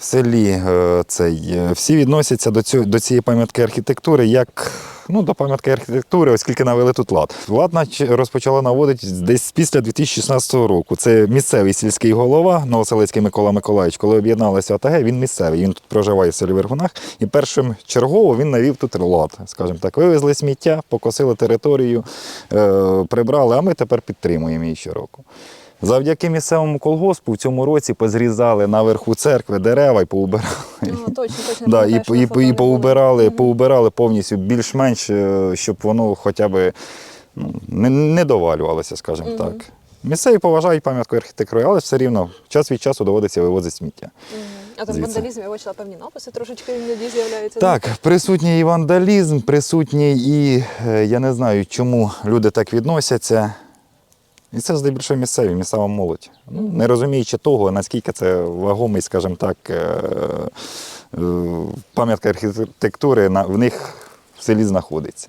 В селі е, цей, е, всі відносяться до, цю, до цієї пам'ятки архітектури як ну, до пам'ятки архітектури, оскільки навели тут лад. Лад розпочала наводити десь після 2016 року. Це місцевий сільський голова Новоселицький Микола Миколаївич. Коли об'єдналися ОТГ, він місцевий. Він тут проживає в селі Вергунах. І першим чергово він навів тут лад. Скажімо так, вивезли сміття, покосили територію, е, прибрали, а ми тепер підтримуємо її щороку. Завдяки місцевому колгоспу в цьому році позрізали наверху церкви дерева і поубирали. А, точно, точно. Да, і, і, і, фото не було. поубирали, поубирали повністю більш-менш, е, щоб воно хоча б ну, не, не довалювалося, скажімо Мгм. так. Місцеві поважають пам'ятку архітектури, але все рівно час від часу доводиться вивозити сміття. Мгм. А там вандалізм, я бачила певні написи, трошечки іноді з'являються. Так, присутній і вандалізм, присутній і е, я не знаю, чому люди так відносяться. І це здебільшого місцеві, місцева молодь. Ну, не розуміючи того, наскільки це вагомий, скажімо так, е, е, пам'ятка архітектури в них в селі знаходиться.